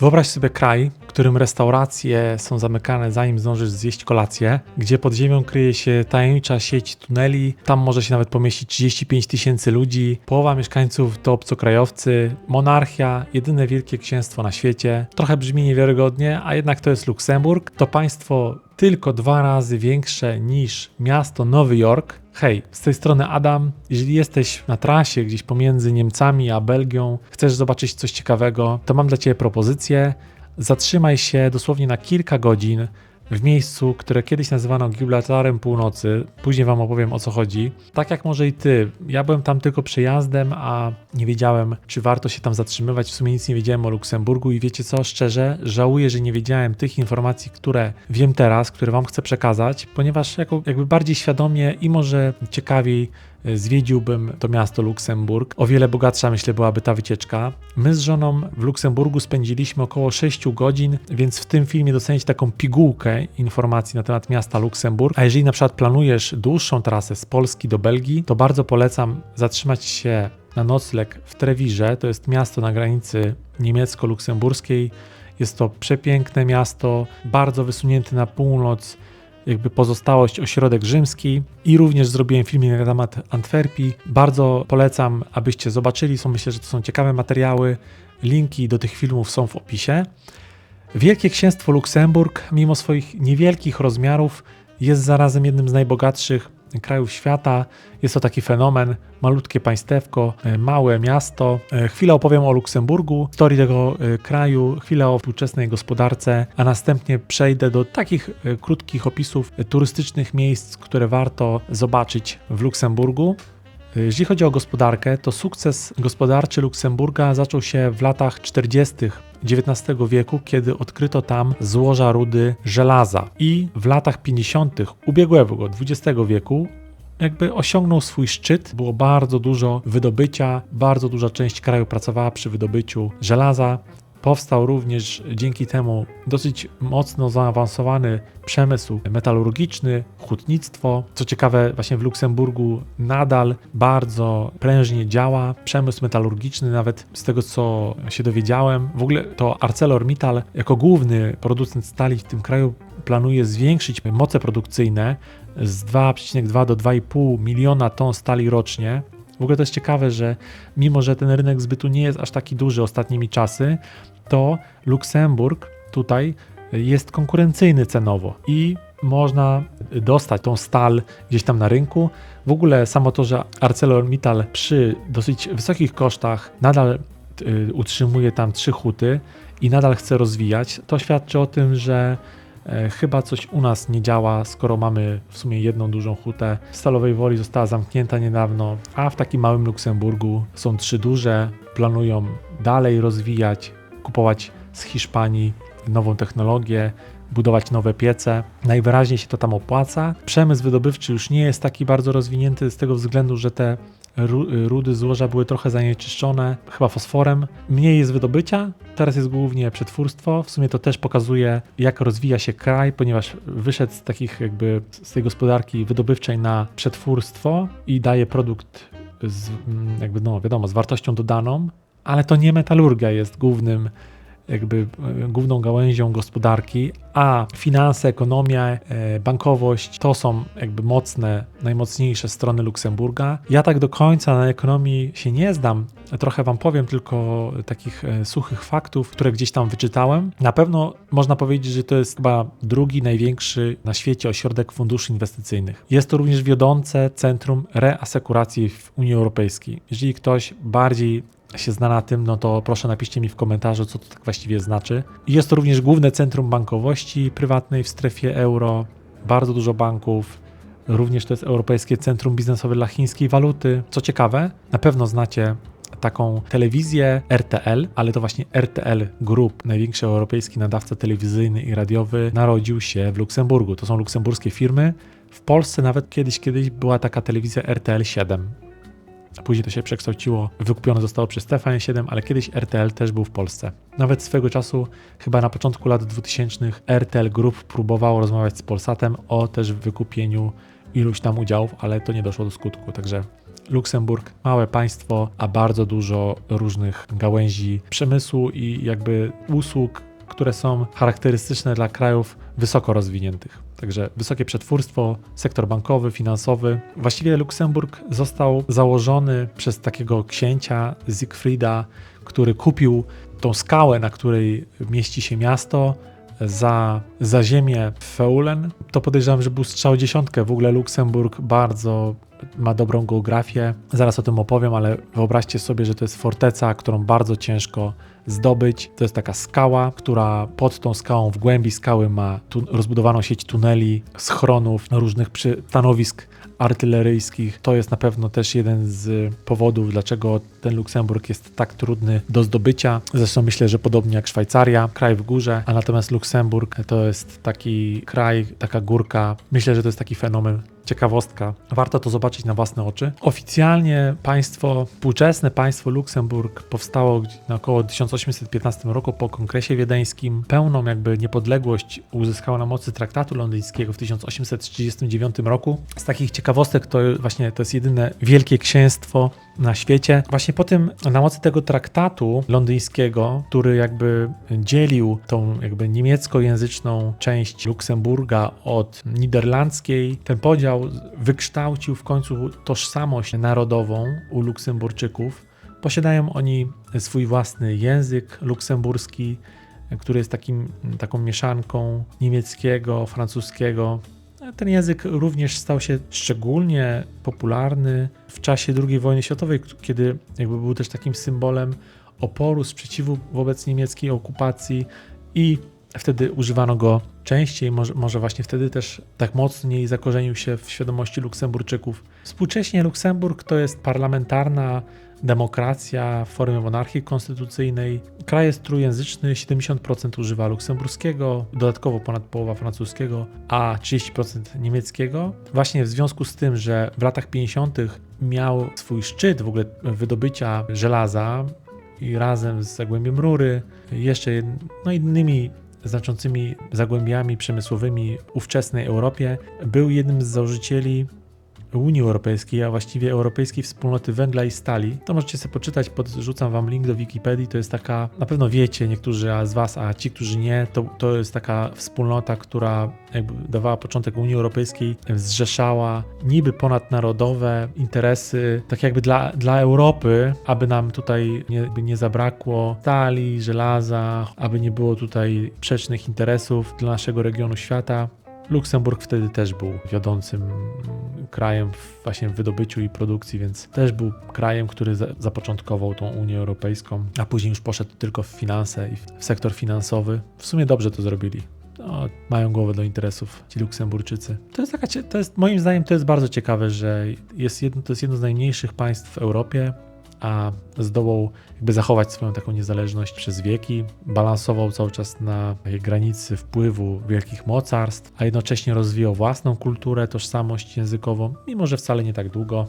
Wyobraź sobie kraj, w którym restauracje są zamykane zanim zdążysz zjeść kolację, gdzie pod ziemią kryje się tajemnicza sieć tuneli, tam może się nawet pomieścić 35 tysięcy ludzi, połowa mieszkańców to obcokrajowcy, monarchia, jedyne wielkie księstwo na świecie. Trochę brzmi niewiarygodnie, a jednak to jest Luksemburg. To państwo tylko dwa razy większe niż miasto Nowy Jork. Hej, z tej strony Adam. Jeżeli jesteś na trasie gdzieś pomiędzy Niemcami a Belgią, chcesz zobaczyć coś ciekawego, to mam dla Ciebie propozycję. Zatrzymaj się dosłownie na kilka godzin w miejscu, które kiedyś nazywano Gibraltarem Północy. Później Wam opowiem o co chodzi. Tak jak może i Ty. Ja byłem tam tylko przejazdem, a nie wiedziałem, czy warto się tam zatrzymywać. W sumie nic nie wiedziałem o Luksemburgu i wiecie co, szczerze, żałuję, że nie wiedziałem tych informacji, które wiem teraz, które Wam chcę przekazać, ponieważ jako, jakby bardziej świadomie i może ciekawiej zwiedziłbym to miasto Luksemburg. O wiele bogatsza, myślę, byłaby ta wycieczka. My z żoną w Luksemburgu spędziliśmy około 6 godzin, więc w tym filmie dostaniecie taką pigułkę informacji na temat miasta Luksemburg. A jeżeli na przykład planujesz dłuższą trasę z Polski do Belgii, to bardzo polecam zatrzymać się na nocleg w Trewirze. To jest miasto na granicy niemiecko-luksemburskiej. Jest to przepiękne miasto, bardzo wysunięte na północ jakby pozostałość ośrodek rzymski i również zrobiłem filmik na temat Antwerpii. Bardzo polecam, abyście zobaczyli. Są, myślę, że to są ciekawe materiały. Linki do tych filmów są w opisie. Wielkie Księstwo Luksemburg, mimo swoich niewielkich rozmiarów, jest zarazem jednym z najbogatszych krajów świata. Jest to taki fenomen, malutkie państewko, e, małe miasto. E, chwilę opowiem o Luksemburgu, historii tego e, kraju, chwilę o współczesnej gospodarce, a następnie przejdę do takich krótkich opisów turystycznych miejsc, które warto zobaczyć w Luksemburgu. Jeśli chodzi o gospodarkę, to sukces gospodarczy Luksemburga zaczął się w latach 40. XIX wieku, kiedy odkryto tam złoża rudy żelaza. I w latach 50. ubiegłego XX wieku jakby osiągnął swój szczyt. Było bardzo dużo wydobycia, bardzo duża część kraju pracowała przy wydobyciu żelaza. Powstał również dzięki temu dosyć mocno zaawansowany przemysł metalurgiczny, hutnictwo. Co ciekawe, właśnie w Luksemburgu nadal bardzo prężnie działa przemysł metalurgiczny, nawet z tego co się dowiedziałem. W ogóle to ArcelorMittal jako główny producent stali w tym kraju planuje zwiększyć moce produkcyjne z 2,2 do 2,5 miliona ton stali rocznie w ogóle to jest ciekawe, że mimo, że ten rynek zbytu nie jest aż taki duży ostatnimi czasy, to Luksemburg tutaj jest konkurencyjny cenowo i można dostać tą stal gdzieś tam na rynku. W ogóle samo to, że ArcelorMittal przy dosyć wysokich kosztach nadal y, utrzymuje tam trzy huty i nadal chce rozwijać, to świadczy o tym, że chyba coś u nas nie działa, skoro mamy w sumie jedną dużą hutę. W Stalowej Woli została zamknięta niedawno, a w takim małym Luksemburgu są trzy duże. Planują dalej rozwijać, kupować z Hiszpanii nową technologię, budować nowe piece. Najwyraźniej się to tam opłaca. Przemysł wydobywczy już nie jest taki bardzo rozwinięty z tego względu, że te rudy złoża były trochę zanieczyszczone, chyba fosforem. Mniej jest wydobycia, teraz jest głównie przetwórstwo. W sumie to też pokazuje, jak rozwija się kraj, ponieważ wyszedł z takich jakby z tej gospodarki wydobywczej na przetwórstwo i daje produkt z, jakby no wiadomo, z wartością dodaną, ale to nie metalurgia jest głównym jakby e, główną gałęzią gospodarki, a finanse, ekonomia, e, bankowość to są jakby mocne, najmocniejsze strony Luksemburga. Ja tak do końca na ekonomii się nie zdam. Trochę wam powiem tylko takich e, suchych faktów, które gdzieś tam wyczytałem. Na pewno można powiedzieć, że to jest chyba drugi największy na świecie ośrodek funduszy inwestycyjnych. Jest to również wiodące centrum reasekuracji w Unii Europejskiej. Jeżeli ktoś bardziej się zna na tym, no to proszę napiszcie mi w komentarzu, co to tak właściwie znaczy. Jest to również główne centrum bankowości prywatnej w strefie euro, bardzo dużo banków. Również to jest Europejskie Centrum Biznesowe dla chińskiej waluty. Co ciekawe, na pewno znacie taką telewizję RTL, ale to właśnie RTL Group, największy europejski nadawca telewizyjny i radiowy, narodził się w Luksemburgu. To są luksemburskie firmy. W Polsce nawet kiedyś, kiedyś była taka telewizja RTL 7. Później to się przekształciło, wykupione zostało przez TVN7, ale kiedyś RTL też był w Polsce. Nawet swego czasu, chyba na początku lat 2000, RTL Group próbowało rozmawiać z Polsatem o też wykupieniu iluś tam udziałów, ale to nie doszło do skutku. Także Luksemburg, małe państwo, a bardzo dużo różnych gałęzi przemysłu i jakby usług, które są charakterystyczne dla krajów wysoko rozwiniętych. Także wysokie przetwórstwo, sektor bankowy, finansowy. Właściwie Luksemburg został założony przez takiego księcia Siegfrieda, który kupił tą skałę, na której mieści się miasto, za, za ziemię Feulen. To podejrzewam, że był strzał dziesiątkę. W ogóle Luksemburg bardzo ma dobrą geografię. Zaraz o tym opowiem, ale wyobraźcie sobie, że to jest forteca, którą bardzo ciężko zdobyć. To jest taka skała, która pod tą skałą, w głębi skały ma rozbudowaną sieć tuneli, schronów, różnych stanowisk artyleryjskich. To jest na pewno też jeden z powodów, dlaczego ten Luksemburg jest tak trudny do zdobycia. Zresztą myślę, że podobnie jak Szwajcaria, kraj w górze, a natomiast Luksemburg to jest taki kraj, taka górka. Myślę, że to jest taki fenomen ciekawostka. Warto to zobaczyć na własne oczy. Oficjalnie państwo, współczesne państwo Luksemburg powstało na około 1815 roku po kongresie wiedeńskim. Pełną jakby niepodległość uzyskało na mocy traktatu londyńskiego w 1839 roku. Z takich ciekawostek to właśnie to jest jedyne wielkie księstwo na świecie. Właśnie po tym, na mocy tego traktatu londyńskiego, który jakby dzielił tą jakby niemieckojęzyczną część Luksemburga od niderlandzkiej, ten podział wykształcił w końcu tożsamość narodową u Luksemburczyków. Posiadają oni swój własny język luksemburski, który jest takim, taką mieszanką niemieckiego, francuskiego, ten język również stał się szczególnie popularny w czasie II wojny światowej, kiedy jakby był też takim symbolem oporu, sprzeciwu wobec niemieckiej okupacji i wtedy używano go częściej, może, może właśnie wtedy też tak mocniej zakorzenił się w świadomości Luksemburczyków. Współcześnie Luksemburg to jest parlamentarna demokracja w formie monarchii konstytucyjnej. Kraj jest trójjęzyczny, 70% używa luksemburskiego, dodatkowo ponad połowa francuskiego, a 30% niemieckiego. Właśnie w związku z tym, że w latach 50. miał swój szczyt w ogóle wydobycia żelaza i razem z Zagłębiem Rury, jeszcze no innymi znaczącymi zagłębiami przemysłowymi ówczesnej Europie, był jednym z założycieli Unii Europejskiej, a właściwie Europejskiej Wspólnoty Węgla i Stali, to możecie sobie poczytać, podrzucam wam link do Wikipedii, to jest taka, na pewno wiecie niektórzy z was, a ci, którzy nie, to, to jest taka wspólnota, która jakby dawała początek Unii Europejskiej, zrzeszała niby ponadnarodowe interesy, tak jakby dla, dla Europy, aby nam tutaj nie, nie zabrakło stali, żelaza, aby nie było tutaj sprzecznych interesów dla naszego regionu świata. Luksemburg wtedy też był wiodącym krajem właśnie w wydobyciu i produkcji, więc też był krajem, który zapoczątkował tą Unię Europejską, a później już poszedł tylko w finanse i w sektor finansowy. W sumie dobrze to zrobili. No, mają głowę do interesów ci Luksemburczycy. To jest taka, to jest, moim zdaniem to jest bardzo ciekawe, że jest jedno, to jest jedno z najmniejszych państw w Europie, a zdołał jakby zachować swoją taką niezależność przez wieki, balansował cały czas na granicy wpływu wielkich mocarstw, a jednocześnie rozwijał własną kulturę, tożsamość językową, mimo że wcale nie tak długo.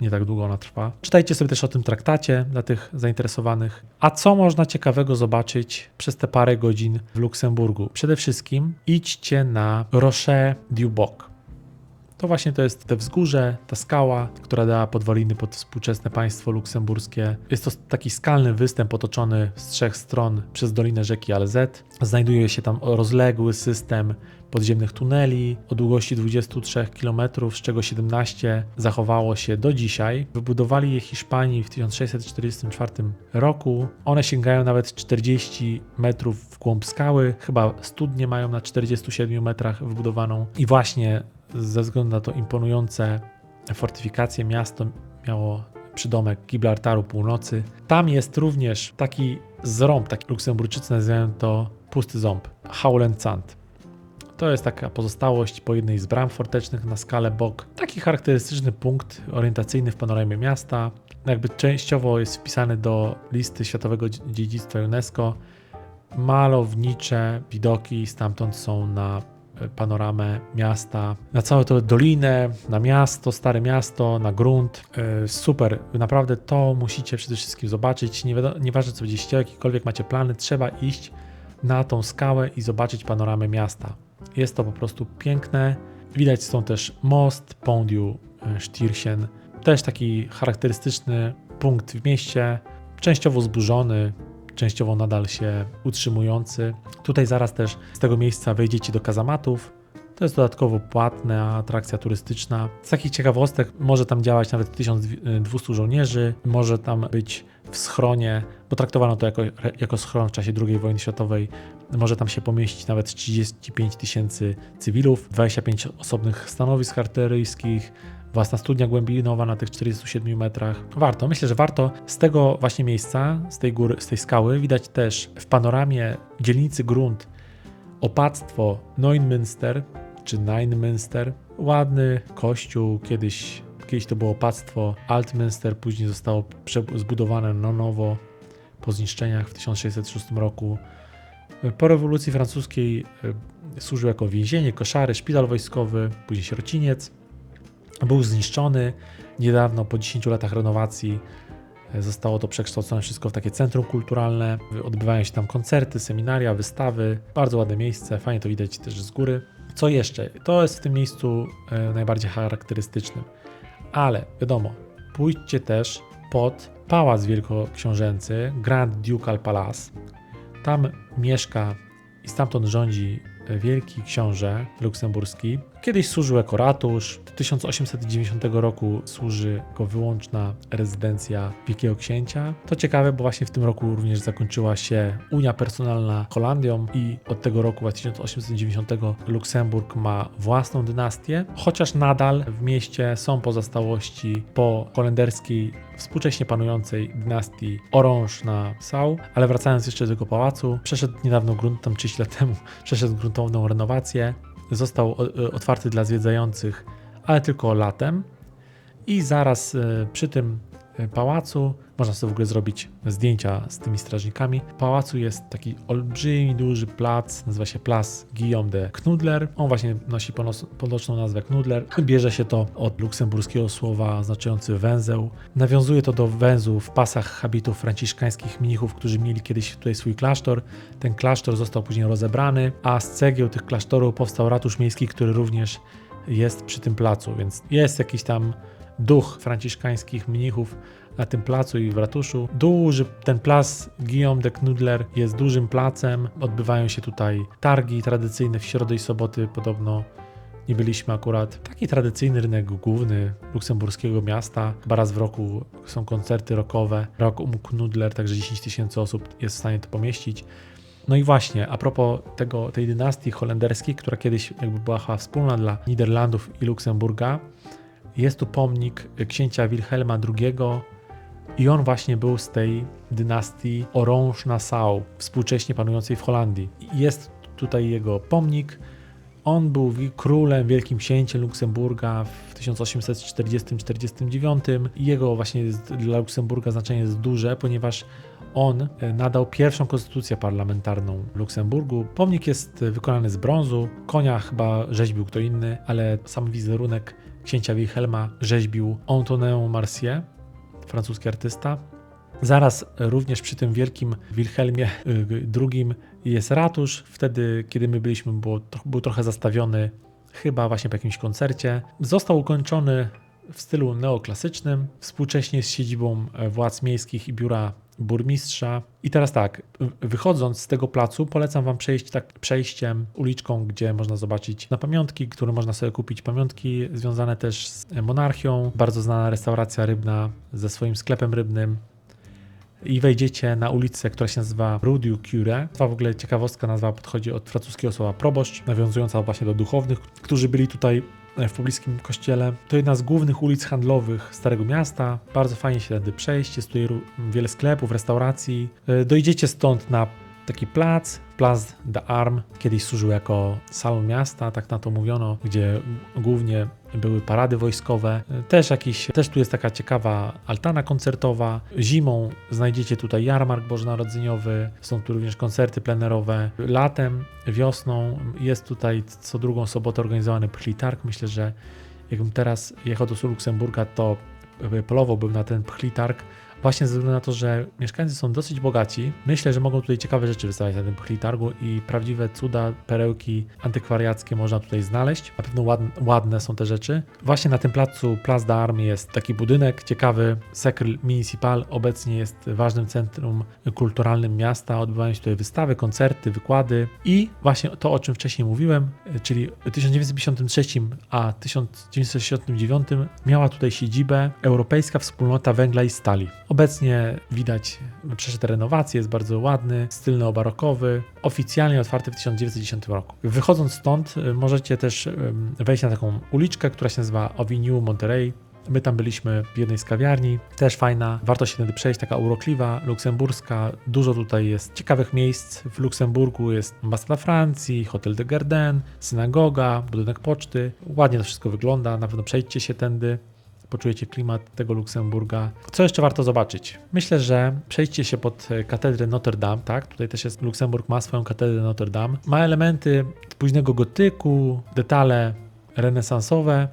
Nie tak długo ona trwa. Czytajcie sobie też o tym traktacie dla tych zainteresowanych. A co można ciekawego zobaczyć przez te parę godzin w Luksemburgu? Przede wszystkim idźcie na Rocher du Boc to właśnie to jest te wzgórze, ta skała, która dała podwaliny pod współczesne państwo luksemburskie. Jest to taki skalny występ otoczony z trzech stron przez dolinę rzeki Alzet. Znajduje się tam rozległy system podziemnych tuneli o długości 23 km, z czego 17 zachowało się do dzisiaj. Wybudowali je Hiszpanii w 1644 roku. One sięgają nawet 40 metrów w głąb skały. Chyba studnie mają na 47 metrach wybudowaną. I właśnie ze względu na to imponujące fortyfikacje miasto miało przydomek Gibraltaru Północy. Tam jest również taki zrąb, taki Luksemburczycy nazywają to pusty ząb, Howland Sand. To jest taka pozostałość po jednej z bram fortecznych na skalę Bok. Taki charakterystyczny punkt orientacyjny w panoramie miasta. Jakby częściowo jest wpisany do listy Światowego Dziedzictwa UNESCO. Malownicze widoki stamtąd są na panoramę miasta, na całą tę dolinę, na miasto, stare miasto, na grunt. E, super, naprawdę to musicie przede wszystkim zobaczyć. Nie nieważne co będziecie jakiekolwiek macie plany, trzeba iść na tą skałę i zobaczyć panoramę miasta. Jest to po prostu piękne. Widać stąd też most, Pont du Stirchen. Też taki charakterystyczny punkt w mieście, częściowo zburzony, częściowo nadal się utrzymujący. Tutaj zaraz też z tego miejsca wejdziecie do kazamatów. To jest dodatkowo płatna atrakcja turystyczna. Z takich ciekawostek może tam działać nawet 1200 żołnierzy, może tam być w schronie, bo traktowano to jako, jako schron w czasie II wojny światowej. Może tam się pomieścić nawet 35 tysięcy cywilów, 25 osobnych stanowisk artyleryjskich, własna studnia głębinowa na tych 47 metrach. Warto, myślę, że warto. Z tego właśnie miejsca, z tej góry, z tej skały widać też w panoramie dzielnicy Grunt opactwo Neumünster czy Neinmünster. Ładny kościół, kiedyś, kiedyś to było opactwo Altmünster, później zostało zbudowane na nowo po zniszczeniach w 1606 roku. Po rewolucji francuskiej e, służył jako więzienie, koszary, szpital wojskowy, później sierociniec. Był zniszczony. Niedawno, po 10 latach renowacji, e, zostało to przekształcone wszystko w takie centrum kulturalne. Odbywają się tam koncerty, seminaria, wystawy. Bardzo ładne miejsce, fajnie to widać też z góry. Co jeszcze? To jest w tym miejscu e, najbardziej charakterystycznym. Ale wiadomo, pójdźcie też pod Pałac Wielkoksiążęcy, Grand Ducal Palace. Tam mieszka i stamtąd rządzi wielki książę luksemburski. Kiedyś służył jako ratusz, 1890 roku służy jako wyłączna rezydencja Wielkiego Księcia. To ciekawe, bo właśnie w tym roku również zakończyła się Unia Personalna Holandią i od tego roku, 1890, Luksemburg ma własną dynastię, chociaż nadal w mieście są pozostałości po holenderskiej współcześnie panującej dynastii Orange na Sau, ale wracając jeszcze do tego pałacu, przeszedł niedawno grunt, tam 30 lat temu, przeszedł gruntowną renowację, został e, otwarty dla zwiedzających, ale tylko latem. I zaraz e, przy tym e, pałacu można sobie w ogóle zrobić zdjęcia z tymi strażnikami. W pałacu jest taki olbrzymi, duży plac, nazywa się Plac Guillaume de Knudler. On właśnie nosi ponoczną nazwę Knudler. Bierze się to od luksemburskiego słowa oznaczający węzeł. Nawiązuje to do węzu w pasach habitów franciszkańskich mnichów, którzy mieli kiedyś tutaj swój klasztor. Ten klasztor został później rozebrany, a z cegieł tych klasztorów powstał ratusz miejski, który również jest przy tym placu, więc jest jakiś tam duch franciszkańskich mnichów na tym placu i w ratuszu. Duży ten plac Guillaume de Knudler jest dużym placem. Odbywają się tutaj targi tradycyjne w środę i soboty podobno. Nie byliśmy akurat. Taki tradycyjny rynek główny luksemburskiego miasta. Chyba raz w roku są koncerty rockowe. Rock um Knudler, także 10 tysięcy osób jest w stanie to pomieścić. No i właśnie, a propos tego, tej dynastii holenderskiej, która kiedyś jakby była chyba wspólna dla Niderlandów i Luksemburga, jest tu pomnik księcia Wilhelma II, i on właśnie był z tej dynastii Orange-Nassau, współcześnie panującej w Holandii. Jest tutaj jego pomnik. On był królem, wielkim księciem Luksemburga w 1840-49 i jego właśnie dla Luksemburga znaczenie jest duże, ponieważ on e, nadał pierwszą konstytucję parlamentarną Luksemburgu. Pomnik jest wykonany z brązu, konia chyba rzeźbił kto inny, ale sam wizerunek księcia Wilhelma rzeźbił Antonin Marcier, francuski artysta. Zaraz również przy tym wielkim Wilhelmie II jest ratusz. Wtedy, kiedy my byliśmy, było, był trochę zastawiony, chyba właśnie po jakimś koncercie. Został ukończony w stylu neoklasycznym, współcześnie z siedzibą władz miejskich i biura burmistrza. I teraz tak, wychodząc z tego placu, polecam Wam przejść tak przejściem, uliczką, gdzie można zobaczyć na pamiątki, które można sobie kupić. Pamiątki związane też z monarchią. Bardzo znana restauracja rybna ze swoim sklepem rybnym. I wejdziecie na ulicę, która się nazywa Rue du Cure. To w ogóle ciekawostka, nazwa podchodzi od francuskiego słowa proboszcz, nawiązująca właśnie do duchownych, którzy byli tutaj E, w pobliskim kościele. To jedna z głównych ulic handlowych Starego Miasta. Bardzo fajnie się tędy przejść. Jest tutaj wiele sklepów, restauracji. E, dojdziecie stąd na taki plac, Plac de Arm, kiedyś służył jako salon miasta, tak na to mówiono, gdzie głównie były parady wojskowe. Też jakiś, też tu jest taka ciekawa altana koncertowa. Zimą znajdziecie tutaj jarmark bożonarodzeniowy, są tu również koncerty plenerowe. Latem, wiosną jest tutaj co drugą sobotę organizowany pchlitarg. Myślę, że jakbym teraz jechał do Luksemburga, to polowałbym na ten pchlitarg, właśnie ze względu na to, że mieszkańcy są dosyć bogaci. Myślę, że mogą tutaj ciekawe rzeczy wystawiać na tym Pchlitargu i prawdziwe cuda, perełki antykwariackie można tutaj znaleźć. Na pewno ładne, ładne są te rzeczy. Właśnie na tym placu Place d'Armes jest taki budynek ciekawy, Secre Municipal, obecnie jest ważnym centrum kulturalnym miasta. Odbywają się tutaj wystawy, koncerty, wykłady i właśnie to, o czym wcześniej mówiłem, czyli w 1953 a 1969 miała tutaj siedzibę Europejska Wspólnota Węgla i Stali. Obecnie widać, przeszedł renowację, jest bardzo ładny, styl neobarokowy, oficjalnie otwarty w 1910 roku. Wychodząc stąd y, możecie też wejść na taką uliczkę, która się nazywa Avenue Monterey. My tam byliśmy w jednej z kawiarni, też fajna, warto się tędy przejść, taka urokliwa, luksemburska. Dużo tutaj jest ciekawych miejsc. W Luksemburgu jest ambasada Francji, Hotel de Garden, synagoga, budynek poczty. Ładnie to wszystko wygląda, na pewno przejdźcie się tędy poczujecie klimat tego Luksemburga. Co jeszcze warto zobaczyć? Myślę, że przejście się pod katedrę Notre Dame, tak? Tutaj też jest Luksemburg ma swoją katedrę Notre Dame. Ma elementy późnego gotyku, detale renesansowe,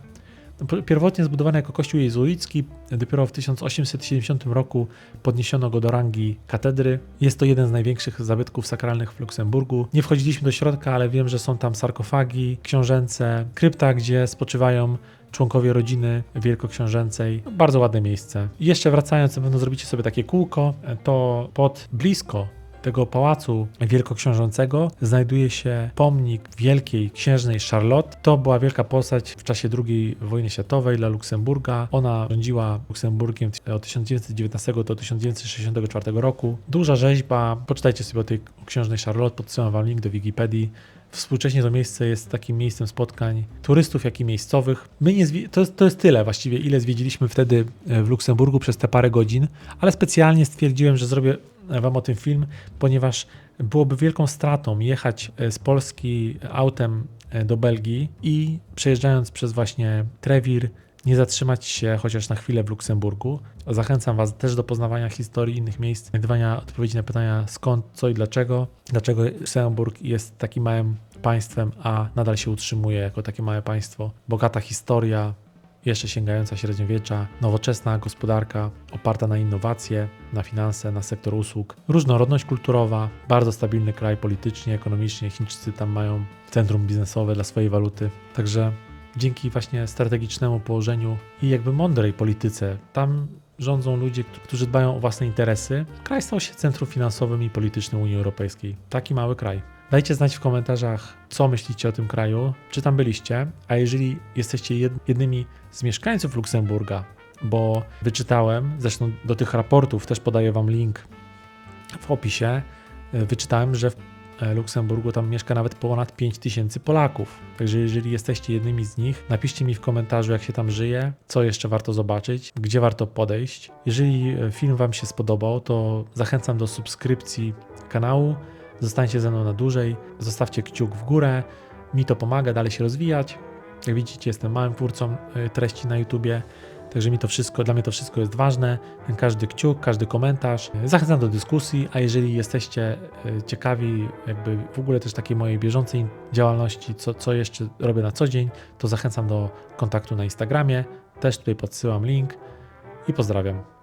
Pierwotnie zbudowany jako kościół jezuicki, dopiero w 1870 roku podniesiono go do rangi katedry. Jest to jeden z największych zabytków sakralnych w Luksemburgu. Nie wchodziliśmy do środka, ale wiem, że są tam sarkofagi książęce, krypta, gdzie spoczywają członkowie rodziny wielkoksiążęcej. Bardzo ładne miejsce. Jeszcze wracając, na pewno zrobicie sobie takie kółko, to pod blisko tego pałacu wielkoksiążącego znajduje się pomnik wielkiej księżnej Charlotte. To była wielka postać w czasie II wojny światowej dla Luksemburga. Ona rządziła Luksemburgiem od 1919 do 1964 roku. Duża rzeźba. Poczytajcie sobie o tej księżnej Charlotte. Podsyłam wam link do Wikipedii. Współcześnie to miejsce jest takim miejscem spotkań turystów, jak i miejscowych. My nie to, jest, to jest tyle właściwie, ile zwiedziliśmy wtedy e, w Luksemburgu przez te parę godzin, ale specjalnie stwierdziłem, że zrobię Wam o tym film, ponieważ byłoby wielką stratą jechać e, z Polski autem e, do Belgii i przejeżdżając przez właśnie Trewir, nie zatrzymać się chociaż na chwilę w Luksemburgu. Zachęcam Was też do poznawania historii innych miejsc, znajdywania odpowiedzi na pytania skąd, co i dlaczego. Dlaczego Luksemburg jest takim małym państwem, a nadal się utrzymuje jako takie małe państwo. Bogata historia, jeszcze sięgająca średniowiecza, nowoczesna gospodarka oparta na innowacje, na finanse, na sektor usług, różnorodność kulturowa, bardzo stabilny kraj politycznie, ekonomicznie. Chińczycy tam mają centrum biznesowe dla swojej waluty. Także dzięki właśnie strategicznemu położeniu i jakby mądrej polityce, tam rządzą ludzie, którzy dbają o własne interesy. Kraj stał się centrum finansowym i politycznym Unii Europejskiej. Taki mały kraj. Dajcie znać w komentarzach, co myślicie o tym kraju, czy tam byliście, a jeżeli jesteście jednymi z mieszkańców Luksemburga, bo wyczytałem, zresztą do tych raportów też podaję Wam link w opisie, e, wyczytałem, że w e, Luksemburgu tam mieszka nawet ponad 5000 Polaków. Także jeżeli jesteście jednymi z nich, napiszcie mi w komentarzu, jak się tam żyje, co jeszcze warto zobaczyć, gdzie warto podejść. Jeżeli e, film Wam się spodobał, to zachęcam do subskrypcji kanału Zostańcie ze mną na dłużej, zostawcie kciuk w górę, mi to pomaga dalej się rozwijać. Jak widzicie, jestem małym twórcą y, treści na YouTubie, także mi to wszystko, dla mnie to wszystko jest ważne. Każdy kciuk, każdy komentarz. Zachęcam do dyskusji, a jeżeli jesteście y, ciekawi jakby w ogóle też takiej mojej bieżącej działalności, co, co jeszcze robię na co dzień, to zachęcam do kontaktu na Instagramie. Też tutaj podsyłam link i pozdrawiam.